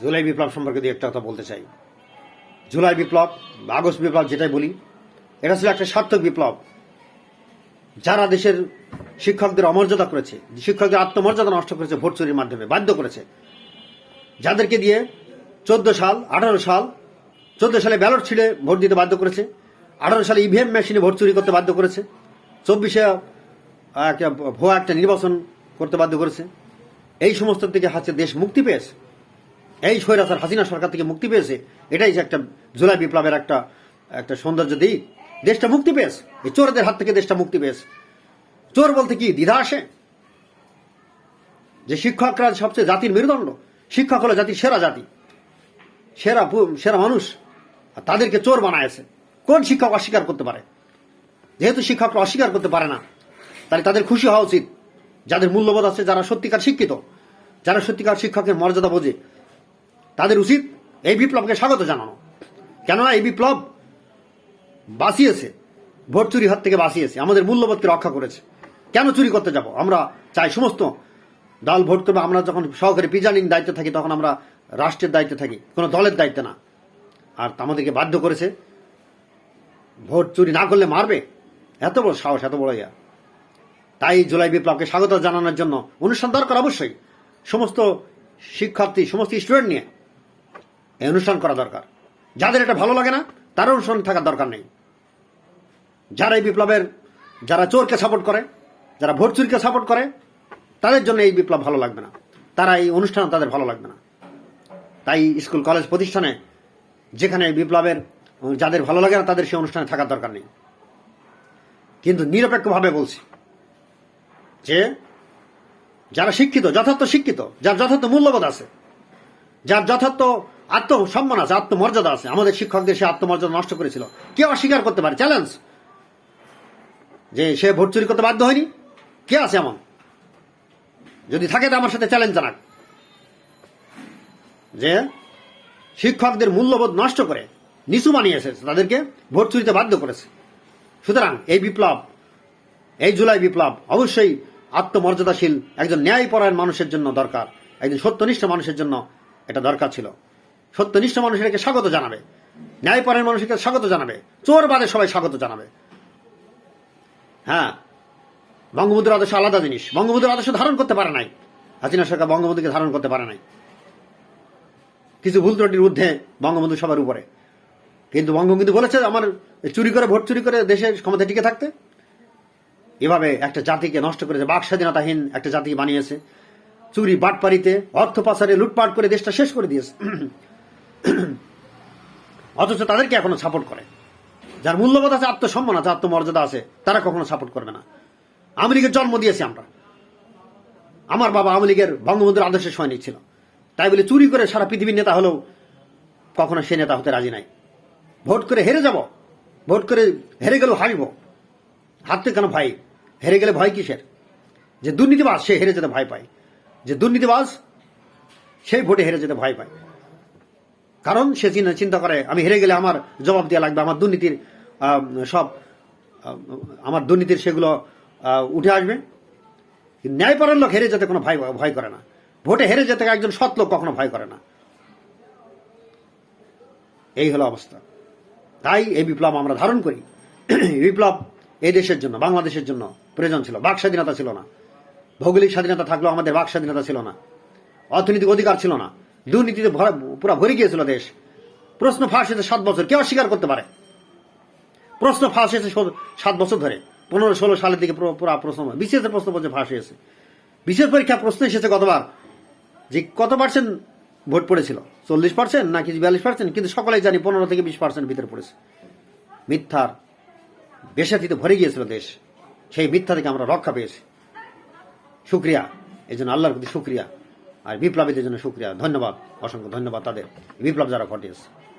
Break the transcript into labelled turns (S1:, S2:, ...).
S1: জুলাই বিপ্লব সম্পর্কে দিয়ে একটা কথা বলতে চাই। জুলাই বিপ্লব বা আগস্ট বিপ্লব যেটাই বলি, এটা ছিল একটা সার্থক বিপ্লব। যারা দেশের শিক্ষকদের অমর্যাদা করেছে, শিক্ষকদের আত্মমর্যাদা নষ্ট করেছে, ভোট চুরির মাধ্যমে বাধ্য করেছে, যাদেরকে দিয়ে চোদ্দ সাল, আঠারো সাল, চোদ্দ সালে ব্যালট ছিঁড়ে ভোট দিতে বাধ্য করেছে, আঠারো সালে ইভিএম মেশিনে ভোট চুরি করতে বাধ্য করেছে, চব্বিশে একটা ভুয়া একটা নির্বাচন করতে বাধ্য করেছে, এই সমস্ত থেকে হাতে দেশ মুক্তি পেয়েছে। এই স্বৈরাচার হাসিনা সরকার থেকে মুক্তি পেয়েছে, এটাই যে একটা জুলাই বিপ্লবের একটা একটা সৌন্দর্য দিক। দেশটা মুক্তি পেয়েছে, এই চোরদের হাত থেকে দেশটা মুক্তি পেয়েছে। চোর বলতে কি, দ্বিধা আসে? যে শিক্ষকরা সবচেয়ে জাতির মেরুদণ্ড, শিক্ষক হলো জাতির সেরা জাতি, সেরা সেরা মানুষ, আর তাদেরকে চোর বানায়ছে কোন শিক্ষক অস্বীকার করতে পারে? যেহেতু শিক্ষকরা অস্বীকার করতে পারে না, তাহলে তাদের খুশি হওয়া উচিত। যাদের মূল্যবোধ আছে, যারা সত্যিকার শিক্ষিত, যারা সত্যিকার শিক্ষকের মর্যাদা বোঝে তাদের উচিত এই বিপ্লবকে স্বাগত জানানো। কেননা এই বিপ্লব বাঁচিয়েছে, ভোট চুরি হাত থেকে বাঁচিয়েছে, আমাদের মূল্যবোধকে রক্ষা করেছে। কেন চুরি করতে যাব? আমরা চাই সমস্ত দল ভোট করবে, আমরা যখন সহকারী প্রিজাইডিং দায়িত্বে থাকি, তখন আমরা রাষ্ট্রের দায়িত্বে থাকি, কোনো দলের দায়িত্বে না। আর আমাদেরকে বাধ্য করেছে, ভোট চুরি না করলে মারবে? এত বড় সাহস, এত বড় ইয়া। তাই জুলাই বিপ্লবকে স্বাগত জানানোর জন্য অনুষ্ঠান দরকার অবশ্যই। সমস্ত শিক্ষার্থী, সমস্ত স্টুডেন্ট নিয়ে এই অনুষ্ঠান করা দরকার। যাদের এটা ভালো লাগে না তার অনুষ্ঠান থাকার দরকার নেই। যারা এই বিপ্লবের, যারা চোরকে সাপোর্ট করে, যারা ভোট চুরিকে সাপোর্ট করে, তাদের জন্য এই বিপ্লব ভালো লাগবে না। তারা এই অনুষ্ঠান তাদের ভালো লাগবে না। তাই স্কুল, কলেজ প্রতিষ্ঠানে যেখানে বিপ্লবের, যাদের ভালো লাগে না, তাদের সেই অনুষ্ঠানে থাকার দরকার নেই। কিন্তু নিরপেক্ষভাবে বলছি যে, যারা শিক্ষিত, যথার্থ শিক্ষিত, যার যথার্থ মূল্যবোধ আছে, যার যথার্থ আত্মসম্মান আছে, আত্মমর্যাদা আছে। আমাদের শিক্ষকদের সে আত্মমর্যাদা নষ্ট করেছিল। কে অস্বীকার করতে পারে? চ্যালেঞ্জ। যে সে ভোট চুরি করতে বাধ্য হয়নি? কে আছে এমন? যদি থাকে তো আমার সাথে চ্যালেঞ্জ জানাক। যে শিক্ষকদের মূল্যবোধ নষ্ট করে, নিচু বানিয়েছে, তাদেরকে ভোট চুরিতে বাধ্য করেছে। সুতরাং এই বিপ্লব, এই জুলাই বিপ্লব অবশ্যই আত্মমর্যাদাশীল একজন ন্যায়পরায়ণ মানুষের জন্য দরকার। একজন সত্যনিষ্ঠ মানুষের জন্য এটা দরকার ছিল। সত্যনিষ্ঠ মানুষ এটাকে স্বাগত জানাবে। ন্যায়পরায়ণ মানুষ এটাকে স্বাগত জানাবে। চোর বাদে সবাই স্বাগত জানাবে। হ্যাঁ বঙ্গবন্ধুর আদর্শ আলাদা জিনিস। বঙ্গবন্ধুর আদর্শ ধারণ করতে পারে নাই। হাসিনা সরকার বঙ্গবন্ধুকে ধারণ করতে পারে নাই। কিছু ভুল ত্রুটির ঊর্ধ্বে বঙ্গবন্ধু সবার উপরে। কিন্তু বঙ্গবন্ধু বলেছে, আমার চুরি করে, ভোট চুরি করে দেশের ক্ষমতা টিকে থাকতে। এভাবে একটা জাতিকে নষ্ট করেছে। বাক স্বাধীনতাহীন একটা জাতি বানিয়েছে। চুরি, বাটপাড়িতে, অর্থ পাচারে লুটপাট করে দেশটা শেষ করে দিয়েছে। অথচ তাদেরকে এখনও সাপোর্ট করে। যার মূল্যবোধ আছে, আত্মসম্মান আছে, আত্মমর্যাদা আছে, তারা কখনো সাপোর্ট করবে না। আওয়ামী লীগের জন্ম দিয়েছি আমরা। আমার বাবা আওয়ামী লীগের বঙ্গবন্ধুর আদর্শের সৈনিক ছিল। তাই বলে চুরি করে সারা পৃথিবীর নেতা হলেও কখনো সে নেতা হতে রাজি নাই। ভোট করে হেরে যাব, ভোট করে হেরে গেলেও হারিব হারতে কেন ভয় হেরে গেলে ভয় কিসের? যে দুর্নীতিবাজ, সে হেরে যেতে ভয় পায়। যে দুর্নীতিবাজ, সেই ভোটে হেরে যেতে ভয় পায়। কারণ সে চিন্তা করে, আমি হেরে গেলে আমার জবাব দেওয়া লাগবে, আমার দুর্নীতির সব আমার দুর্নীতির সেগুলো উঠে আসবে। ন্যায়পরায়ণ লোক হেরে যেতে কোনো ভয় ভয় করে না। ভোটে হেরে যেতে একজন সৎ লোক কখনো ভয় করে না। এই হলো অবস্থা। তাই এই বিপ্লব আমরা ধারণ করি। বিপ্লব এই দেশের জন্য, বাংলাদেশের জন্য প্রয়োজন ছিল। বাক স্বাধীনতা ছিল না। ভৌগোলিক স্বাধীনতা থাকলেও আমাদের বাক স্বাধীনতা ছিল না। অর্থনৈতিক অধিকার ছিল না। দুর্নীতিতে ভরা পুরো ভরে গিয়েছিল দেশ। প্রশ্ন ফাঁস হয়েছে সাত বছর। কেউ অস্বীকার করতে পারে। প্রশ্ন ফাঁস হয়েছে সাত বছর ধরে। পনেরো, ষোলো সালের দিকে পুরো পুরো প্রশ্ন বিশেষের প্রশ্ন বলছে ফাঁস হয়েছে। বিশেষ পরীক্ষা প্রশ্ন এসেছে কতবার? যে কত পার্সেন্ট ভোট পড়েছিল? চল্লিশ পার্সেন্ট নাকি বিয়াল্লিশ পার্সেন্ট কিন্তু সকলেই জানি পনেরো থেকে বিশ পার্সেন্ট ভিতরে পড়েছে। মিথ্যার বেসাতিতে ভরে গিয়েছিল দেশ। সেই মিথ্যা থেকে আমরা রক্ষা পেয়েছি। শুক্রিয়া। এই জন্য আল্লাহর প্রতি শুক্রিয়া। আর বিপ্লবীদের জন্য সুক্রিয়া ধন্যবাদ অসংখ্য ধন্যবাদ তাদের। বিপ্লব যারা ঘটিয়েছে।